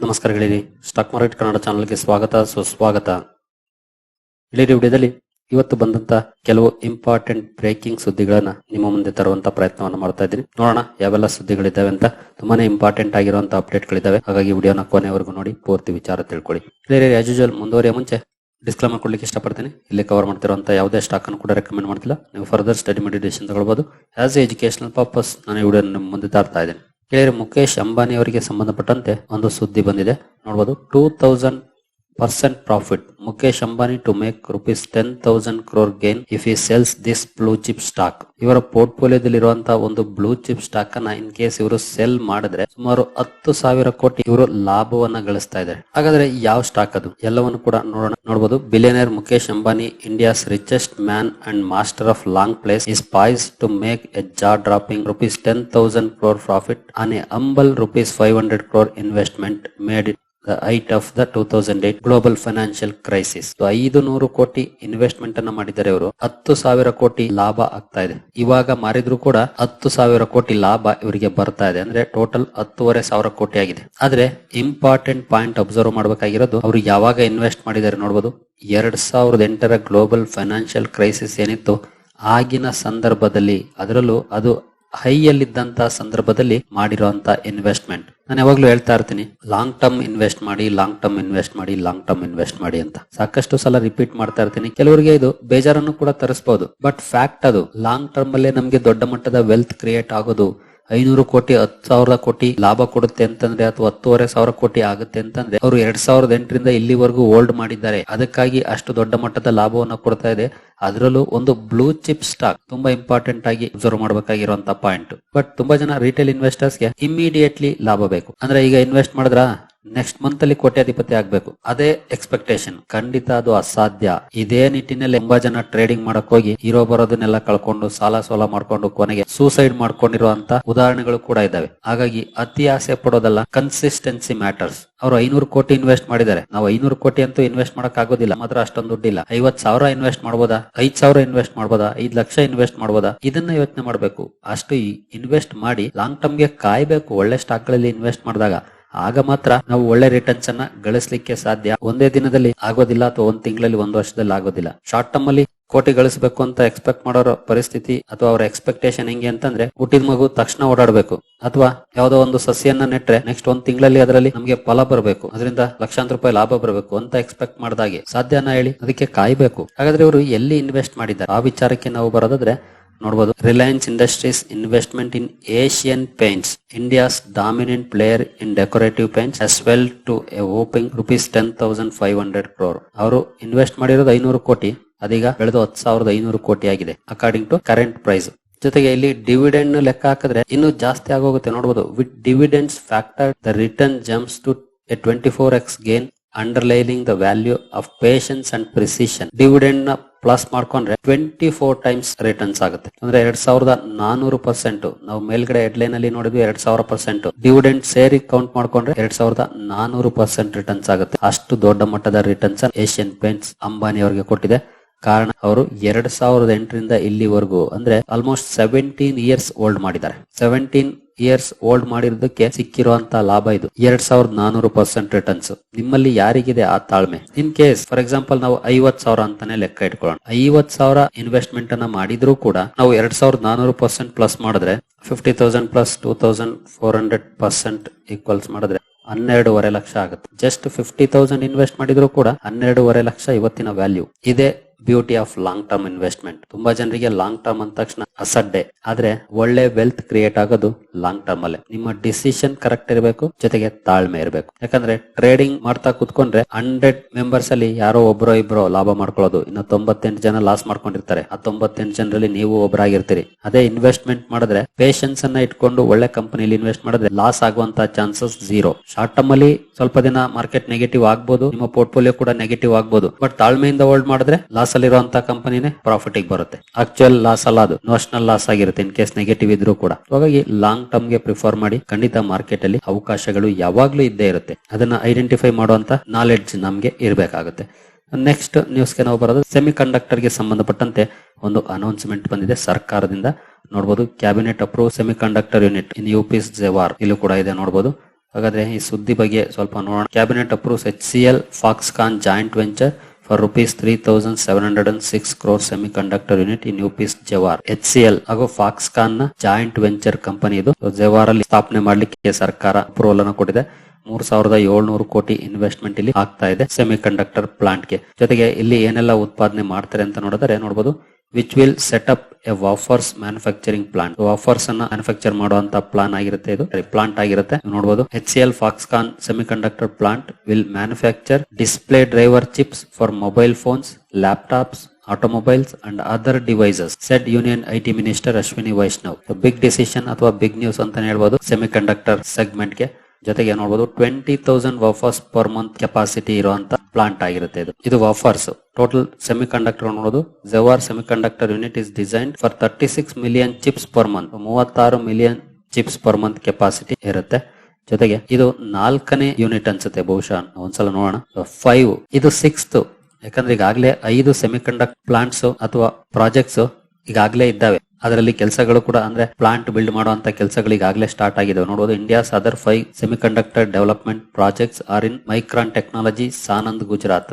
ನಮಸ್ಕಾರ ಗೆಳೆಯರಿ, stock market Kannada ಚಾನಲ್ಗೆ ಸ್ವಾಗತ, ಸುಸ್ವಾಗತ. ಗೆಳೆಯರಿ, ವಿಡಿಯೋದಲ್ಲಿ ಇವತ್ತು ಬಂದಂತ ಕೆಲವು ಇಂಪಾರ್ಟೆಂಟ್ ಬ್ರೇಕಿಂಗ್ ಸುದ್ದಿಗಳನ್ನ ನಿಮ್ಮ ಮುಂದೆ ತರುವಂತ ಪ್ರಯತ್ನವನ್ನು ಮಾಡ್ತಾ ಇದ್ದೀನಿ. ನೋಡೋಣ ಯಾವೆಲ್ಲ ಸುದ್ದಿಗಳಿದ್ದಾವೆ ಅಂತ. ತುಂಬಾನೇ ಇಂಪಾರ್ಟೆಂಟ್ ಆಗಿರುವಂತ ಅಪ್ಡೇಟ್ಗಳಿದ್ದಾವೆ ಹಾಗಾಗಿ ವಿಡಿಯೋನ ಕೊನೆವರೆಗೂ ನೋಡಿ, ಪೂರ್ತಿ ವಿಚಾರ ತಿಳ್ಕೊಳ್ಳಿ. ಗೆಳೆಯರಿ ಆಸ್ ಯೂಶಲ್ ಮುಂದುವರಿಯ ಮುಂಚೆ ಡಿಸ್ಕ್ಲೈಮರ್ ಕೊಡ್ಲಿಕ್ಕೆ ಇಷ್ಟಪಡ್ತೀನಿ. ಇಲ್ಲಿ ಕವರ್ ಮಾಡ್ತಿರುವಂತ ಯಾವುದೇ ಸ್ಟಾಕ್ ಅನ್ನು ಕೂಡ ರೆಕಮೆಂಡ್ ಮಾಡ್ತಿಲ್ಲ. ನೀವು ಫರ್ದರ್ ಸ್ಟಡಿ ಮೆಡಿಟೇಷನ್ ತಗೊಳ್ಬೋದು. ಆಸ್ ಎ ಎಜುಕೇಶನಲ್ ಪರ್ಪಸ್ ನಾನು ಈ ವಿಡಿಯೋ ನಿಮ್ಮ ಮುಂದೆ ತರ್ತಾ ಇದ್ದೀನಿ. ಗೆಳೆಯರು ಮುಖೇಶ್ ಅಂಬಾನಿ ಅವರಿಗೆ ಸಂಬಂಧಪಟ್ಟಂತೆ ಒಂದು ಸುದ್ದಿ ಬಂದಿದೆ. ನೋಡಬಹುದು two thousand percent profit Mukesh Ambani to make rupees ten crore crore if ಈ sells this blue chip stock ಇವರ ಪೋರ್ಟ್ಫೋಲಿಯೋದಲ್ಲಿರುವಂತಹ ಒಂದು ಬ್ಲೂ ಚಿಪ್ ಸ್ಟಾಕ್ ಅನ್ನ ಇನ್ ಕೇಸ್ ಇವರು ಸೆಲ್ ಮಾಡಿದ್ರೆ ಸುಮಾರು ಹತ್ತು ಸಾವಿರ ಕೋಟಿ ಇವರು ಲಾಭವನ್ನ ಗಳಿಸ್ತಾ ಇದ್ದಾರೆ. ಹಾಗಾದ್ರೆ ಯಾವ ಸ್ಟಾಕ್ ಅದು? ಎಲ್ಲವನ್ನು ಕೂಡ ನೋಡೋಣ. ನೋಡಬಹುದು billionaire Mukesh Ambani India's richest man and master of long plays is poised to make a jaw dropping rupees ten thousand crore profit on a humble rupees five hundred crore investment made at the height of the two thousand eight global financial crisis ಐದು ನೂರು ಕೋಟಿ investment ಅನ್ನ ಮಾಡಿದ್ದಾರೆ ಅವರು ಹತ್ತು ಸಾವಿರ ಕೋಟಿ ಲಾಭ ಆಗ್ತಾ ಇದೆ. ಇವಾಗ ಮಾರಿದ್ರು ಕೂಡ ಹತ್ತು ಸಾವಿರ ಕೋಟಿ ಲಾಭ ಇವರಿಗೆ ಬರ್ತಾ ಇದೆ. ಅಂದ್ರೆ ಟೋಟಲ್ ಹತ್ತುವರೆ ಸಾವಿರ ಕೋಟಿ ಆಗಿದೆ. ಆದ್ರೆ ಇಂಪಾರ್ಟೆಂಟ್ ಪಾಯಿಂಟ್ ಅಬ್ಸರ್ವ್ ಮಾಡಬೇಕಾಗಿರೋದು ಅವರು ಯಾವಾಗ ಇನ್ವೆಸ್ಟ್ ಮಾಡಿದ್ದಾರೆ ನೋಡಬಹುದು ಎರಡ್ ಸಾವಿರದ ಎಂಟರ ಗ್ಲೋಬಲ್ ಫೈನಾನ್ಷಿಯಲ್ ಕ್ರೈಸಿಸ್ ಏನಿತ್ತು? ಆಗಿನ ಸಂದರ್ಭದಲ್ಲಿ. ಅದರಲ್ಲೂ ಅದು ಹೈಯಲ್ಲಿದ್ದಂತ ಸಂದರ್ಭದಲ್ಲಿ ಮಾಡಿರುವಂತ ಇನ್ವೆಸ್ಟ್ಮೆಂಟ್ ನಾನು ಯಾವಾಗ್ಲೂ ಹೇಳ್ತಾ ಇರ್ತೀನಿ ಲಾಂಗ್ ಟರ್ಮ್ ಇನ್ವೆಸ್ಟ್ ಮಾಡಿ ಲಾಂಗ್ ಟರ್ಮ್ ಇನ್ವೆಸ್ಟ್ ಮಾಡಿ ಲಾಂಗ್ ಟರ್ಮ್ ಇನ್ವೆಸ್ಟ್ ಮಾಡಿ ಅಂತ. ಸಾಕಷ್ಟು ಸಲ ರಿಪೀಟ್ ಮಾಡ್ತಾ ಇರ್ತೀನಿ. ಕೆಲವರಿಗೆ ಇದು ಬೇಜಾರನ್ನು ಕೂಡ ತರಿಸಬಹುದು ಬಟ್ ಫ್ಯಾಕ್ಟ್ ಅದು ಲಾಂಗ್ ಟರ್ಮ್ ಅಲ್ಲೇ ನಮಗೆ ದೊಡ್ಡ ಮಟ್ಟದ ವೆಲ್ತ್ ಕ್ರಿಯೇಟ್ ಆಗೋದು ಐನೂರು ಕೋಟಿ, ಹತ್ತು ಸಾವಿರ ಕೋಟಿ ಲಾಭ ಕೊಡುತ್ತೆ ಅಂತಂದ್ರೆ ಅಥವಾ ಹತ್ತುವರೆ ಸಾವಿರ ಕೋಟಿ ಆಗುತ್ತೆ ಅಂತಂದ್ರೆ ಅವರು ಎರಡ್ ಸಾವಿರದ ಎಂಟರಿಂದ ಇಲ್ಲಿವರೆಗೂ ಹೋಲ್ಡ್ ಮಾಡಿದ್ದಾರೆ. ಅದಕ್ಕಾಗಿ ಅಷ್ಟು ದೊಡ್ಡ ಮಟ್ಟದ ಲಾಭವನ್ನ ಕೊಡ್ತಾ ಇದೆ. ಅದರಲ್ಲೂ ಒಂದು ಬ್ಲೂ ಚಿಪ್ ಸ್ಟಾಕ್ ತುಂಬಾ ಇಂಪಾರ್ಟೆಂಟ್ ಆಗಿ ಅಬ್ಸರ್ವ್ ಮಾಡಬೇಕಾಗಿರುವಂತಹ ಪಾಯಿಂಟ್. ಬಟ್ ತುಂಬಾ ಜನ ರಿಟೇಲ್ ಇನ್ವೆಸ್ಟರ್ಸ್ಗೆ ಇಮಿಡಿಯೇಟ್ಲಿ ಲಾಭ ಬೇಕು. ಅಂದ್ರೆ ಈಗ ಇನ್ವೆಸ್ಟ್ ಮಾಡಿದ್ರ? ನೆಕ್ಸ್ಟ್ ಮಂತ್ ಅಲ್ಲಿ ಕೋಟ್ಯಾಧಿಪತಿ ಆಗ್ಬೇಕು. ಅದೇ ಎಕ್ಸ್ಪೆಕ್ಟೇಷನ್ ಖಂಡಿತ ಅದು ಅಸಾಧ್ಯ. ಇದೇ ನಿಟ್ಟಿನಲ್ಲಿ ತುಂಬಾ ಜನ ಟ್ರೇಡಿಂಗ್ ಮಾಡಕ್ ಹೋಗಿ ಇರೋ ಬರೋದನ್ನೆಲ್ಲ ಕಳ್ಕೊಂಡು ಸಾಲ ಸೋಲ ಮಾಡ್ಕೊಂಡು ಕೊನೆಗೆ ಸೂಸೈಡ್ ಮಾಡ್ಕೊಂಡಿರುವಂತ ಉದಾಹರಣೆಗಳು ಕೂಡ ಇದಾವೆ ಹಾಗಾಗಿ ಅತಿ ಆಸೆ ಪಡೋದಲ್ಲ ಕನ್ಸಿಸ್ಟೆನ್ಸಿ ಮ್ಯಾಟರ್ಸ್ ಅವರು ಐನೂರು ಕೋಟಿ ಇನ್ವೆಸ್ಟ್ ಮಾಡಿದ್ದಾರೆ. ನಾವು ಐನೂರು ಕೋಟಿ ಅಂತೂ ಇನ್ವೆಸ್ಟ್ ಮಾಡಕ್ ಆಗೋದಿಲ್ಲ. ಮಾತ್ರ ಅಷ್ಟೊಂದು ದುಡ್ಡಿಲ್ಲ. ಐವತ್ ಸಾವಿರ ಇನ್ವೆಸ್ಟ್ ಮಾಡಬಹುದಾ ಐದ್ ಸಾವಿರ ಇನ್ವೆಸ್ಟ್ ಮಾಡಬಹುದಾ ಐದ್ ಲಕ್ಷ ಇನ್ವೆಸ್ಟ್ ಮಾಡಬಹುದಾ ಇದನ್ನ ಯೋಚನೆ ಮಾಡಬೇಕು. ಅಷ್ಟು ಇನ್ವೆಸ್ಟ್ ಮಾಡಿ ಲಾಂಗ್ ಟರ್ಮ್ಗೆ ಕಾಯ್ಬೇಕು. ಒಳ್ಳೆ ಸ್ಟಾಕ್ಗಳಲ್ಲಿ ಇನ್ವೆಸ್ಟ್ ಮಾಡಿದಾಗ ಆಗ ಮಾತ್ರ ನಾವು ಒಳ್ಳೆ ರಿಟರ್ನ್ಸ್ ಅನ್ನ ಗಳಿಸಲಿಕ್ಕೆ ಸಾಧ್ಯ. ಒಂದೇ ದಿನದಲ್ಲಿ ಆಗೋದಿಲ್ಲ ಅಥವಾ ಒಂದ್ ತಿಂಗಳಲ್ಲಿ ಒಂದ್ ವರ್ಷದಲ್ಲಿ ಆಗೋದಿಲ್ಲ. ಶಾರ್ಟ್ ಟರ್ಮ್ ಅಲ್ಲಿ ಕೋಟಿ ಗಳಿಸಬೇಕು ಅಂತ ಎಕ್ಸ್ಪೆಕ್ಟ್ ಮಾಡೋರ ಪರಿಸ್ಥಿತಿ ಅಥವಾ ಅವರ ಎಕ್ಸ್ಪೆಕ್ಟೇಷನ್ ಹೆಂಗೆ ಅಂತಂದ್ರೆ ಹುಟ್ಟಿದ ಮಗು ತಕ್ಷಣ ಓಡಾಡಬೇಕು. ಅಥವಾ ಯಾವ್ದೋ ಒಂದು ಸಸ್ಯನ್ನ ನೆಟ್ರೆ ನೆಕ್ಸ್ಟ್ ಒಂದ್ ತಿಂಗಳಲ್ಲಿ ಅದರಲ್ಲಿ ನಮಗೆ ಫಲ ಬರಬೇಕು. ಅದರಿಂದ ಲಕ್ಷಾಂತರ ರೂಪಾಯಿ ಲಾಭ ಬರಬೇಕು ಅಂತ ಎಕ್ಸ್ಪೆಕ್ಟ್ ಮಾಡಿದಾಗೆ ಸಾಧ್ಯನಾ ಹೇಳಿ ಅದಕ್ಕೆ ಕಾಯ್ಬೇಕು. ಹಾಗಾದ್ರೆ ಇವರು ಎಲ್ಲಿ ಇನ್ವೆಸ್ಟ್ ಮಾಡಿದ್ದಾರೆ? ಆ ವಿಚಾರಕ್ಕೆ ನಾವು ಬರೋದಾದ್ರೆ ನೋಡಬಹುದು Reliance Industries investment in Asian Paints India's dominant player in decorative paints as well to a whopping rupees ten thousand five hundred crore ಅವರು ಇನ್ವೆಸ್ಟ್ ಮಾಡಿರೋದು ಐನೂರು ಕೋಟಿ, ಅದೀಗ ಬೆಳೆದು ಹತ್ತು ಸಾವಿರದ ಐನೂರು ಕೋಟಿ ಆಗಿದೆ ಅಕಾರ್ಡಿಂಗ್ ಟು ಕರೆಂಟ್ ಪ್ರೈಸ್ ಜೊತೆಗೆ ಇಲ್ಲಿ ಡಿವಿಡೆಂಡ್ ಲೆಕ್ಕ ಹಾಕಿದ್ರೆ ಇನ್ನೂ ಜಾಸ್ತಿ ಆಗೋಗುತ್ತೆ ನೋಡಬಹುದು with dividends factored the return jumps to a twenty four X gain underlining the value of patience and precision ಡಿವಿಡೆಂಡ್ನ plus ಮಾಡ್ಕೊಂಡ್ರೆ ಟ್ವೆಂಟಿ ಫೋರ್ ಟೈಮ್ಸ್ ರಿಟರ್ನ್ಸ್ ಆಗುತ್ತೆ. ಅಂದ್ರೆ ಎರಡ್ ಸಾವಿರದ ನಾನೂರು ಪರ್ಸೆಂಟ್ ನಾವು ಮೇಲ್ಗಡೆ ಹೆಡ್ಲೈನ್ ಅಲ್ಲಿ ನೋಡಿದ್ವಿ ಎರಡ್ ಸಾವಿರ ಪರ್ಸೆಂಟ್ ಡಿವಿಡೆಂಟ್ ಸೇರಿ ಕೌಂಟ್ ಮಾಡ್ಕೊಂಡ್ರೆ ಎರಡ್ ಸಾವಿರದ ನಾನೂರು ಪರ್ಸೆಂಟ್ ರಿಟರ್ನ್ಸ್ ಆಗುತ್ತೆ. ಅಷ್ಟು ದೊಡ್ಡ ಮಟ್ಟದ ರಿಟರ್ನ್ಸ್ ಏಷ್ಯನ್ ಪೇಂಟ್ಸ್ ಅಂಬಾನಿ ಅವರಿಗೆ ಕೊಟ್ಟಿದೆ. ಕಾರಣ ಅವರು ಎರಡ್ ಸಾವಿರದ ಎಂಟರಿಂದ ಇಲ್ಲಿವರೆಗೂ ಅಂದ್ರೆ ಆಲ್ಮೋಸ್ಟ್ ಸೆವೆಂಟೀನ್ ಇಯರ್ಸ್ ಓಲ್ಡ್ ಮಾಡಿದ್ದಾರೆ. ಸೆವೆಂಟೀನ್ ಇಯರ್ಸ್ ಓಲ್ಡ್ ಮಾಡಿರೋದಕ್ಕೆ ಸಿಕ್ಕಿರುವಂತ ಲಾಭ ಇದು. ಎರಡ್ ಸಾವಿರದ ನಾನೂರು ಪರ್ಸೆಂಟ್ ರಿಟರ್ನ್ಸ್ ನಿಮ್ಮಲ್ಲಿ ಯಾರಿಗಿದೆ ಆ ತಾಳ್ಮೆ? ಇನ್ ಕೇಸ್ ಫಾರ್ ಎಕ್ಸಾಂಪಲ್ ನಾವು ಐವತ್ ಸಾವಿರ ಅಂತಾನೆ ಲೆಕ್ಕ ಇಟ್ಕೊಳ್ಳೋಣ. ಐವತ್ ಸಾವಿರ ಇನ್ವೆಸ್ಟ್ಮೆಂಟ್ ಅನ್ನ ಮಾಡಿದ್ರು ಕೂಡ ನಾವು ಎರಡ್ ಸಾವಿರದ ನಾನೂರು ಪರ್ಸೆಂಟ್ ಪ್ಲಸ್ ಮಾಡಿದ್ರೆ fifty thousand plus two thousand four hundred percent equals ಮಾಡಿದ್ರೆ ಹನ್ನೆರಡೂವರೆ ಲಕ್ಷ ಆಗುತ್ತೆ. ಜಸ್ಟ್ ಫಿಫ್ಟಿ ತೌಸಂಡ್ ಇನ್ವೆಸ್ಟ್ ಮಾಡಿದ್ರು ಕೂಡ ಹನ್ನೆರಡೂವರೆ ಲಕ್ಷ ಇವತ್ತಿನ ವ್ಯಾಲ್ಯೂ ಇದೇ beauty of long term investment ತುಂಬಾ ಜನರಿಗೆ ಲಾಂಗ್ ಟರ್ಮ್ ಅಂದ ತಕ್ಷಣ ಅಸಡ್ಡೆ ಆದ್ರೆ ಒಳ್ಳೆ ವೆಲ್ತ್ ಕ್ರಿಯೇಟ್ ಆಗೋದು ಲಾಂಗ್ ಟರ್ಮ್ ಅಲ್ಲೇ. ನಿಮ್ಮ ಡಿಸಿಷನ್ ಕರೆಕ್ಟ್ ಇರಬೇಕು, ಜೊತೆಗೆ ತಾಳ್ಮೆ ಇರಬೇಕು. ಯಾಕಂದ್ರೆ ಟ್ರೇಡಿಂಗ್ ಮಾಡ್ತಾ ಕುತ್ಕೊಂಡ್ರೆ ಹಂಡ್ರೆಡ್ ಮೆಂಬರ್ಸ್ ಅಲ್ಲಿ ಯಾರೋ ಒಬ್ರು ಇಬ್ರು ಲಾಭ ಮಾಡ್ಕೊಳ್ಳೋದು. ಇನ್ನು ತೊಂಬತ್ತೆಂಟು ಜನ ಲಾಸ್ ಮಾಡ್ಕೊಂಡಿರ್ತಾರೆ. ಆ ತೊಂಬತ್ತೆಂಟು ಜನರಲ್ಲಿ ನೀವು ಒಬ್ಬರಾಗಿರ್ತೀರಿ ಅದೇ ಇನ್ವೆಸ್ಟ್ಮೆಂಟ್ ಮಾಡಿದ್ರೆ ಪೇಷನ್ಸ್ ಅನ್ನ ಇಟ್ಕೊಂಡು ಒಳ್ಳೆ ಕಂಪನಿಲಿ ಇನ್ವೆಸ್ಟ್ ಮಾಡಿದ್ರೆ ಲಾಸ್ ಆಗುವಂತ ಚಾನ್ಸಸ್ ಜೀರೋ ಶಾರ್ಟ್ ಟರ್ಮ್ ಅಲ್ಲಿ ಸ್ವಲ್ಪ ದಿನ ಮಾರ್ಕೆಟ್ ನೆಗೆಟಿವ್ ಆಗ್ಬಹುದು ನಿಮ್ಮ ಪೋರ್ಟ್ಫೋಲಿಯೋ ಕೂಡ ನೆಗೆಟಿವ್ ಆಗ್ಬೋದು. ಬಟ್ ತಾಳ್ಮೆಯಿಂದ ಹೋಲ್ಡ್ ಮಾಡಿದ್ರೆ ಲಾಸ್ ಅಲ್ಲಿರುವಂತ ಕಂಪನಿನೇ ಪ್ರಾಫಿಟ್ ಬರುತ್ತೆ. ಆಕ್ಚುಯಲ್ ಲಾಸ್ ಅಲ್ಲ ಅದು. ನೋಷನಲ್ ಲಾಸ್ ಆಗಿರುತ್ತೆ ಇನ್ ಕೇಸ್ ನೆಗೆಟಿವ್ ಇದ್ರು ಕೂಡ. ಹಾಗಾಗಿ ಲಾಂಗ್ ಟರ್ಮ್ಗೆ ಪ್ರಿಫರ್ ಮಾಡಿ ಖಂಡಿತ ಮಾರ್ಕೆಟ್ ಅಲ್ಲಿ ಅವಕಾಶಗಳು ಯಾವಾಗ್ಲೂ ಇದ್ದೇ ಇರುತ್ತೆ. ಅದನ್ನ ಐಡೆಂಟಿಫೈ ಮಾಡುವಂತ ನಾಲೆಡ್ಜ್ ನಮ್ಗೆ ಇರಬೇಕಾಗುತ್ತೆ. ನೆಕ್ಸ್ಟ್ ನ್ಯೂಸ್ಗೆ ನಾವು ಬರೋದು ಸೆಮಿ ಕಂಡಕ್ಟರ್ಗೆ ಸಂಬಂಧಪಟ್ಟಂತೆ ಒಂದು ಅನೌನ್ಸ್ಮೆಂಟ್ ಬಂದಿದೆ ಸರ್ಕಾರದಿಂದ. ನೋಡಬಹುದು cabinet approve semiconductor unit in UP's Jewar ಇಲ್ಲೂ ಕೂಡ ಇದೆ ನೋಡಬಹುದು ಹಾಗಾದ್ರೆ ಈ ಸುದ್ದಿ ಬಗ್ಗೆ ಸ್ವಲ್ಪ ನೋಡೋಣ. Cabinet approve H C L Foxconn joint venture and six crore semiconductor unit in venture Jewar H C L ಹಾಗೂ ಫಾಕ್ಸ್ಕಾನ್ನ ಜಾಯಿಂಟ್ ವೆಂಚರ್ ಕಂಪನಿ ಇದು. ಜವಾರ್ ಅಲ್ಲಿ ಸ್ಥಾಪನೆ ಮಾಡಲಿಕ್ಕೆ ಸರ್ಕಾರ ಅಪ್ರೂವಲ್ ಅನ್ನು ಕೊಟ್ಟಿದೆ. ಮೂರ್ ಸಾವಿರದ ಏಳ್ನೂರು ಕೋಟಿ ಇನ್ವೆಸ್ಟ್ಮೆಂಟ್ ಇಲ್ಲಿ ಆಗ್ತಾ ಇದೆ ಸೆಮಿ ಕಂಡಕ್ಟರ್ ಪ್ಲಾಂಟ್ಗೆ. ಜೊತೆಗೆ ಇಲ್ಲಿ ಏನೆಲ್ಲ ಉತ್ಪಾದನೆ ಮಾಡ್ತಾರೆ ಅಂತ ನೋಡಿದ್ರೆ ನೋಡಬಹುದು which will set up a wafers manufacturing plant wafers ಅನ್ನ ಮ್ಯಾನುಫ್ಯಾಕ್ಚರ್ ಮಾಡುವಂತ ಪ್ಲಾನ್ ಆಗಿರುತ್ತೆ ಇದು. ಪ್ಲಾಂಟ್ ಆಗಿರುತ್ತೆ. ನೋಡಬಹುದು H C L Foxconn semiconductor plant will manufacture display driver chips for mobile phones laptops automobiles and other devices said union IT minister Ashwini Vaishnav big decision ಅಥವಾ big news ಅಂತಾನೆ ಹೇಳ್ಬೋದು semiconductor ಸೆಗ್ಮೆಂಟ್ಗೆ. ಜೊತೆಗೆ ನೋಡಬಹುದು twenty thousand wafers per month capacity ಇರುವಂತ plant ಆಗಿರುತ್ತೆ ಇದು ಇದು ವಾಫರ್ಸ್ ಟೋಟಲ್ ಸೆಮಿ ಕಂಡಕ್ಟರ್ ನೋಡೋದು. Jewar semiconductor unit is design for thirty six million chips per month ಮೂವತ್ತಾರು million chips per month capacity ಇರುತ್ತೆ. ಜೊತೆಗೆ ಇದು ನಾಲ್ಕನೇ ಯೂನಿಟ್ ಅನ್ಸುತ್ತೆ ಬಹುಶಃ. ಒಂದ್ಸಲ ನೋಡೋಣ. ಫೈವ್ ಇದು ಸಿಕ್ಸ್ತ್ ಯಾಕಂದ್ರೆ ಈಗಾಗಲೇ ಐದು ಸೆಮಿ ಕಂಡಕ್ಟ್ ಪ್ಲಾಂಟ್ಸ್ ಅಥವಾ ಪ್ರಾಜೆಕ್ಟ್ಸ್ ಈಗಾಗಲೇ ಇದ್ದಾವೆ. ಅದರಲ್ಲಿ ಕೆಲಸಗಳು ಕೂಡ ಅಂದ್ರೆ ಪ್ಲಾಂಟ್ ಬಿಲ್ಡ್ ಮಾಡುವಂತ ಕೆಲಸಗಳು ಈಗಾಗಲೇ ಸ್ಟಾರ್ಟ್ ಆಗಿದೆ ನೋಡಬಹುದು India's other five semiconductor development projects are in Micron technology Sanand Gujarat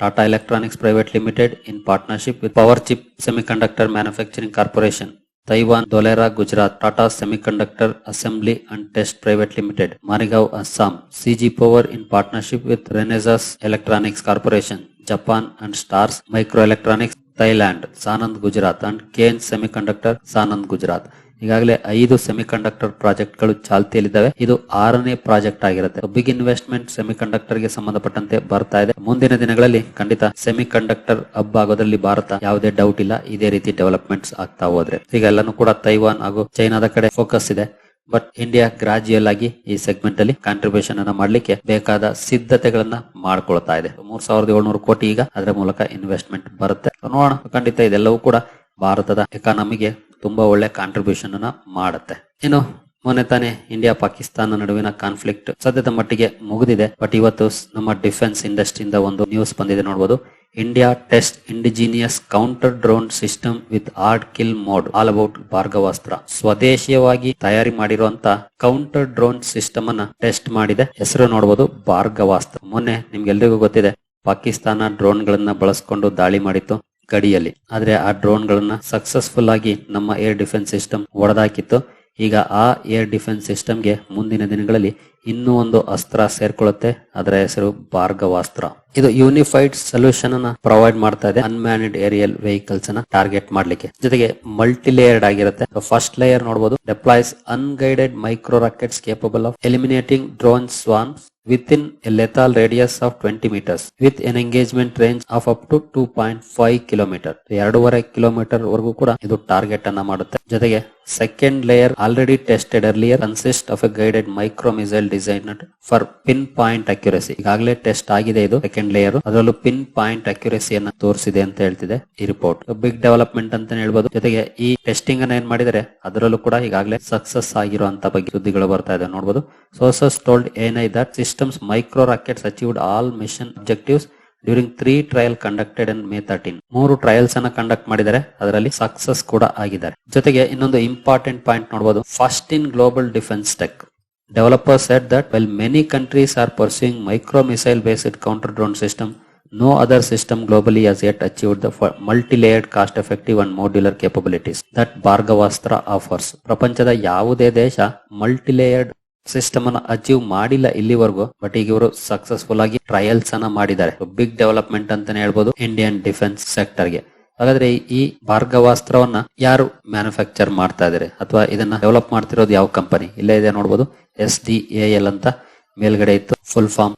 Tata electronics private limited in partnership with power chip semiconductor manufacturing corporation Taiwan Dholera Gujarat Tata semiconductor assembly and test private limited Morigaon Assam CG power in partnership with Renesas electronics corporation Japan and stars micro electronics Thailand, Sanand Gujarat and Kaynes semiconductor, Sanand Gujarat. ಈಗಾಗಲೇ ಐದು semiconductor ಪ್ರಾಜೆಕ್ಟ್ಗಳು ಚಾಲ್ತಿಯಲ್ಲಿದ್ದಾವೆ. ಇದು ಆರನೇ project ಆಗಿರುತ್ತೆ. Big investment ಸೆಮಿಕಂಡಕ್ಟರ್ಗೆ ಸಂಬಂಧಪಟ್ಟಂತೆ ಬರ್ತಾ ಇದೆ. ಮುಂದಿನ ದಿನಗಳಲ್ಲಿ ಖಂಡಿತ ಸೆಮಿಕಂಡಕ್ಟರ್ ಹಬ್ ಆಗೋದ್ರಲ್ಲಿ ಭಾರತ ಯಾವುದೇ ಡೌಟ್ ಇಲ್ಲ. ಇದೇ ರೀತಿ ಡೆವಲಪ್ಮೆಂಟ್ಸ್ ಆಗ್ತಾ ಹೋದ್ರೆ. ಈಗ ಎಲ್ಲಾನು ಕೂಡ ತೈವಾನ್ ಹಾಗೂ ಚೈನಾದ ಕಡೆ ಫೋಕಸ್ ಇದೆ. ಬಟ್ ಇಂಡಿಯಾ ಗ್ರಾಜುಯಲ್ ಆಗಿ ಈ ಸೆಗ್ಮೆಂಟ್ ಅಲ್ಲಿ ಕಾಂಟ್ರಿಬ್ಯೂಷನ್ ಅನ್ನ ಮಾಡ್ಲಿಕ್ಕೆ ಬೇಕಾದ ಸಿದ್ಧತೆಗಳನ್ನ ಮಾಡ್ಕೊಳ್ತಾ ಇದೆ. ಮೂರ್ ಸಾವಿರದ ಏಳ್ನೂರು ಕೋಟಿ ಈಗ ಅದರ ಮೂಲಕ ಇನ್ವೆಸ್ಟ್ಮೆಂಟ್ ಬರುತ್ತೆ. ನೋಡೋಣ. ಖಂಡಿತ ಇದೆಲ್ಲವೂ ಕೂಡ ಭಾರತದ ಎಕಾನಮಿಗೆ ತುಂಬಾ ಒಳ್ಳೆ ಕಾಂಟ್ರಿಬ್ಯೂಷನ್ ಅನ್ನ ಮಾಡುತ್ತೆ. ಇನ್ನು ಮೊನ್ನೆ ತಾನೇ ಇಂಡಿಯಾ ಪಾಕಿಸ್ತಾನ ನಡುವಿನ ಕಾನ್ಫ್ಲಿಕ್ಟ್ ಸದ್ಯದ ಮಟ್ಟಿಗೆ ಮುಗಿದಿದೆ. ಬಟ್ ಇವತ್ತು ನಮ್ಮ ಡಿಫೆನ್ಸ್ ಇಂಡಸ್ಟ್ರಿಯಿಂದ ಒಂದು ನ್ಯೂಸ್ ಬಂದಿದೆ ನೋಡಬಹುದು India test indigenous counter drone system with hard kill mode all about Bhargavastra ಸ್ವದೇಶೀಯವಾಗಿ ತಯಾರಿ ಮಾಡಿರುವಂತ ಕೌಂಟರ್ ಡ್ರೋನ್ ಸಿಸ್ಟಮ್ ಅನ್ನ ಟೆಸ್ಟ್ ಮಾಡಿದೆ. ಹೆಸರು ನೋಡಬಹುದು ಭಾರ್ಗವಾಸ್ತ್ರ ಮೊನ್ನೆ ನಿಮ್ಗೆಲ್ರಿಗೂ ಗೊತ್ತಿದೆ. ಪಾಕಿಸ್ತಾನ ಡ್ರೋನ್ ಗಳನ್ನ ಬಳಸ್ಕೊಂಡು ದಾಳಿ ಮಾಡಿತ್ತು ಗಡಿಯಲ್ಲಿ. ಆದ್ರೆ ಆ ಡ್ರೋನ್ ಗಳನ್ನ ಸಕ್ಸಸ್ಫುಲ್ ಆಗಿ ನಮ್ಮ ಏರ್ ಡಿಫೆನ್ಸ್ ಸಿಸ್ಟಮ್ ಒಡೆದಾಕಿತ್ತು. ಈಗ ಆ ಏರ್ ಡಿಫೆನ್ಸ್ ಸಿಸ್ಟಮ್ಗೆ ಮುಂದಿನ ದಿನಗಳಲ್ಲಿ ಇನ್ನೂ ಒಂದು ಅಸ್ತ್ರ ಸೇರ್ಕೊಳ್ಳುತ್ತೆ. ಅದರ ಹೆಸರು ಭಾರ್ಗವಾಸ್ತ್ರ. ಇದು ಯೂನಿಫೈಡ್ ಸೊಲ್ಯೂಷನ್ ಅನ್ನ ಪ್ರೊವೈಡ್ ಮಾಡ್ತಾ ಇದೆ. ಅನ್ಮ್ಯಾನೆಡ್ ಏರಿಯಲ್ ವೆಹಿಕಲ್ಸ್ ಅನ್ನ ಟಾರ್ಗೆಟ್ ಮಾಡ್ಲಿಕ್ಕೆ. ಜೊತೆಗೆ ಮಲ್ಟಿ ಲೇಯರ್ಡ್ ಆಗಿರುತ್ತೆ ಫಸ್ಟ್ ಲೇಯರ್ ನೋಡಬಹುದು deploys unguided micro rockets capable of eliminating drone swarms within a lethal radius of 20 meters, with an engagement range of up to 2.5 kilometre ಎರಡೂವರೆ kilometre ವರೆಗೂ ಕೂಡ ಇದು target ಅನ್ನ ಮಾಡುತ್ತೆ. ಜೊತೆಗೆ second layer already tested earlier consist of a guided micro missile design for pin point accuracy ಈಗಾಗಲೇ test ಆಗಿದೆ ಇದು ಸೆಕೆಂಡ್ ಲೇಯರ್ ಅದರಲ್ಲೂ ಪಿನ್ ಪಾಯಿಂಟ್ ಅಕ್ಯುರಸಿಯನ್ನ ತೋರಿಸಿದೆ ಅಂತ ಹೇಳ್ತಿದೆ ಈ ರಿಪೋರ್ಟ್ ಬಿಗ್ ಡೆವಲಪ್ಮೆಂಟ್ ಅಂತ ಹೇಳ್ಬೋದು. ಜೊತೆಗೆ ಈ ಟೆಸ್ಟಿಂಗ್ ಅನ್ನ ಏನ್ ಮಾಡಿದರೆ ಅದರಲ್ಲೂ ಕೂಡ ಈಗಾಗಲೇ ಸಕ್ಸಸ್ ಆಗಿರುವಂತ ಬಗ್ಗೆ ಸುದ್ದಿಗಳು ಬರ್ತಾ ಇದೆ ನೋಡಬಹುದು sources told ANI that systems micro rockets achieved all mission objectives during three trial conducted in May thirteen ಮೂರು ಟ್ರಯಲ್ಸ್ ಅನ್ನ ಕಂಡಕ್ಟ್ ಮಾಡಿದ್ದಾರೆ ಅದರಲ್ಲಿ ಸಕ್ಸಸ್ ಕೂಡ ಆಗಿದ್ದಾರೆ ಜೊತೆಗೆ ಇನ್ನೊಂದು ಇಂಪಾರ್ಟೆಂಟ್ ಪಾಯಿಂಟ್ ನೋಡಬಹುದು first in global defence tech said that while many countries are pursuing micro missile based counter drone system, no other system globally has yet achieved the fu- multi-layered cost effective and modular capabilities that Bargavastra offers. ಪ್ರಪಂಚದ ಯಾವುದೇ ದೇಶ multi layered system ಅನ್ನ achieve ಮಾಡಿಲ್ಲ ಇಲ್ಲಿವರೆಗೂ but ಈಗ ಇವರು successful ಆಗಿ trials ಅನ್ನ ಮಾಡಿದ್ದಾರೆ. ಬಿಗ್ ಡೆವಲಪ್ಮೆಂಟ್ ಅಂತಾನೆ ಹೇಳ್ಬೋದು ಇಂಡಿಯನ್ ಡಿಫೆನ್ಸ್ ಸೆಕ್ಟರ್ಗೆ. ಹಾಗಾದ್ರೆ ಈ ಭಾರ್ಗವಾಸ್ತ್ರವನ್ನ ಯಾರು ಮ್ಯಾನುಫ್ಯಾಕ್ಚರ್ ಮಾಡ್ತಾ ಇದಾರೆ? ಅಥವಾ ಇದನ್ನ ಡೆವಲಪ್ ಮಾಡ್ತಿರೋದು ಯಾವ ಕಂಪನಿ ಇಲ್ಲೇ ಇದೆ ನೋಡಬಹುದು ಎಸ್ ಡಿ ಎಲ್ ಅಂತ ಮೇಲ್ಗಡೆ ಇತ್ತು. Full form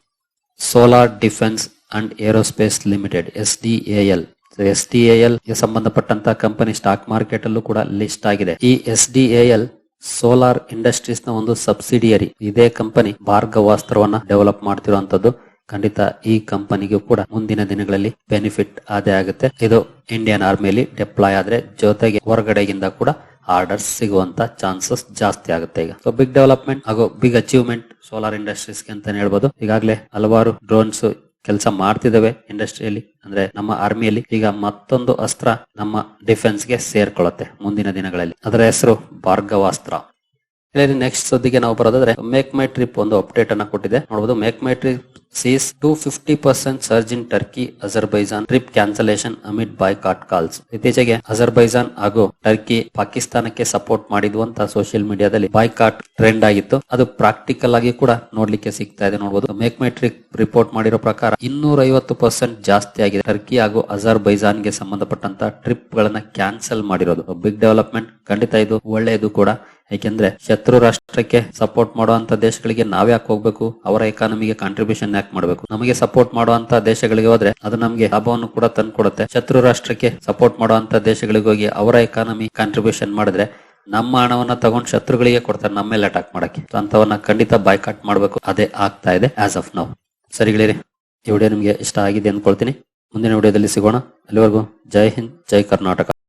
solar defence and aerospace limited S D A L S D ಎಲ್ಗೆ ಸಂಬಂಧಪಟ್ಟಂತ ಕಂಪನಿ ಸ್ಟಾಕ್ ಮಾರ್ಕೆಟ್ ಅಲ್ಲೂ ಕೂಡ ಲಿಸ್ಟ್ ಆಗಿದೆ. ಈ ಎಸ್ ಡಿ ಎಲ್ ಸೋಲಾರ್ ಇಂಡಸ್ಟ್ರೀಸ್ನ ಒಂದು ಸಬ್ಸಿಡಿಯರಿ. ಇದೇ ಕಂಪನಿ ಭಾರ್ಗವಾಸ್ತ್ರವನ್ನ ಡೆವಲಪ್ ಮಾಡ್ತಿರುವಂತದ್ದು ಖಂಡಿತ ಈ ಕಂಪನಿಗೂ ಕೂಡ ಮುಂದಿನ ದಿನಗಳಲ್ಲಿ ಬೆನಿಫಿಟ್ ಅದೇ ಆಗುತ್ತೆ. ಇದು ಇಂಡಿಯನ್ ಆರ್ಮಿಯಲ್ಲಿ ಡಿಪ್ಲಾಯ್ ಆದ್ರೆ ಜೊತೆಗೆ ಹೊರಗಡೆಗಿಂದ ಕೂಡ ಆರ್ಡರ್ಸ್ ಸಿಗುವಂತ ಚಾನ್ಸಸ್ ಜಾಸ್ತಿ ಆಗುತ್ತೆ ಈಗ. ಸೊ ಬಿಗ್ ಡೆವಲಪ್ಮೆಂಟ್ ಹಾಗೂ ಬಿಗ್ ಅಚೀವ್ಮೆಂಟ್ ಸೋಲಾರ್ ಇಂಡಸ್ಟ್ರೀಸ್ ಅಂತ ಹೇಳ್ಬೋದು. ಈಗಾಗಲೇ ಹಲವಾರು ಡ್ರೋನ್ಸ್ ಕೆಲಸ ಮಾಡ್ತಿದ್ದಾವೆ ಇಂಡಸ್ಟ್ರಿಯಲ್ಲಿ, ಅಂದ್ರೆ ನಮ್ಮ ಆರ್ಮಿಯಲ್ಲಿ. ಈಗ ಮತ್ತೊಂದು ಅಸ್ತ್ರ ನಮ್ಮ ಡಿಫೆನ್ಸ್ಗೆ ಸೇರ್ಕೊಳ್ಳುತ್ತೆ ಮುಂದಿನ ದಿನಗಳಲ್ಲಿ. ಅದರ ಹೆಸರು ಭಾರ್ಗವಾಸ್ತ್ರ. ನೆಕ್ಸ್ಟ್ ಸುದ್ದಿಗೆ ನಾವು ಬರೋದಾದ್ರೆ ಮೇಕ್ ಮೈ ಟ್ರಿಪ್ ಒಂದು ಅಪ್ಡೇಟ್ ಅನ್ನ ಕೊಟ್ಟಿದೆ. ನೋಡಬಹುದು make my trip to fifty percent in Turkey Azerbaijan trip cancellation amid boycott calls ಇತ್ತೀಚೆಗೆ ಅಜರ್ಬೈಜಾನ್ ಹಾಗೂ ಟರ್ಕಿ ಪಾಕಿಸ್ತಾನಕ್ಕೆ ಸಪೋರ್ಟ್ ಮಾಡಿದ್ವು ಅಂತ ಸೋಷಿಯಲ್ ಮೀಡಿಯಾದಲ್ಲಿ ಬಾಯ್ಕಾಟ್ ಟ್ರೆಂಡ್ ಆಗಿತ್ತು. ಅದು ಪ್ರಾಕ್ಟಿಕಲ್ ಆಗಿ ಕೂಡ ನೋಡ್ಲಿಕ್ಕೆ ಸಿಗ್ತಾ ಇದೆ. ನೋಡಬಹುದು ಮೇಕ್ ಮೈ ಟ್ರಿಪ್ ರಿಪೋರ್ಟ್ ಮಾಡಿರೋ ಪ್ರಕಾರ ಇನ್ನೂರ ಪರ್ಸೆಂಟ್ ಜಾಸ್ತಿ ಆಗಿದೆ. ಟರ್ಕಿ ಹಾಗೂ ಅಜರ್ಬೈಜಾನ್ಗೆ ಸಂಬಂಧಪಟ್ಟಂತ ಟ್ರಿಪ್ ಗಳನ್ನ ಕ್ಯಾನ್ಸಲ್ ಮಾಡಿರೋದು. ಬಿಗ್ ಡೆವಲಪ್ಮೆಂಟ್ ಖಂಡಿತ ಇದು ಒಳ್ಳೆಯದು ಕೂಡ. ಯಾಕೆಂದ್ರೆ ಶತ್ರು ರಾಷ್ಟ್ರಕ್ಕೆ ಸಪೋರ್ಟ್ ಮಾಡುವಂತ ದೇಶಗಳಿಗೆ ನಾವ್ಯಾಕೆ ಹೋಗ್ಬೇಕು? ಅವರ ಎಕಾನಮಿಗೆ ಕಾಂಟ್ರಿಬ್ಯೂಷನ್ ಮಾಡಬೇಕು. ನಮಗೆ ಸಪೋರ್ಟ್ ಮಾಡುವಂತ ದೇಶಗಳಿಗೆ ಹೋದ್ರೆ ಅದು ನಮಗೆ ಲಾಭವನ್ನು ಕೂಡ ತಂದ್ಕೊಡುತ್ತೆ. ಶತ್ರು ರಾಷ್ಟ್ರಕ್ಕೆ ಸಪೋರ್ಟ್ ಮಾಡುವಂತ ದೇಶಗಳಿಗೆ ಹೋಗಿ ಅವರ ಎಕಾನಮಿ ಕಾಂಟ್ರಿಬ್ಯೂಷನ್ ಮಾಡಿದ್ರೆ ನಮ್ಮ ಹಣವನ್ನ ತಗೊಂಡು ಶತ್ರುಗಳಿಗೆ ಕೊಡ್ತಾರೆ, ನಮ್ಮ ಮೇಲೆ ಅಟ್ಯಾಕ್ ಮಾಡಕ್ಕೆ. ಅಂತವನ್ನ ಖಂಡಿತ ಬಾಯ್ಕಾಟ್ ಮಾಡಬೇಕು. ಅದೇ ಆಗ್ತಾ ಇದೆ ಆಸ್ ಆಫ್ ನೌ ಸರಿ ಗೆಳೆಯರಿ, ಈ ವಿಡಿಯೋ ನಿಮಗೆ ಇಷ್ಟ ಆಗಿದೆ ಅನ್ಕೊಳ್ತೀನಿ ಮುಂದಿನ ವಿಡಿಯೋದಲ್ಲಿ ಸಿಗೋಣ. ಅಲ್ಲಿವರೆಗೂ ಜೈ ಹಿಂದ್, ಜೈ ಕರ್ನಾಟಕ.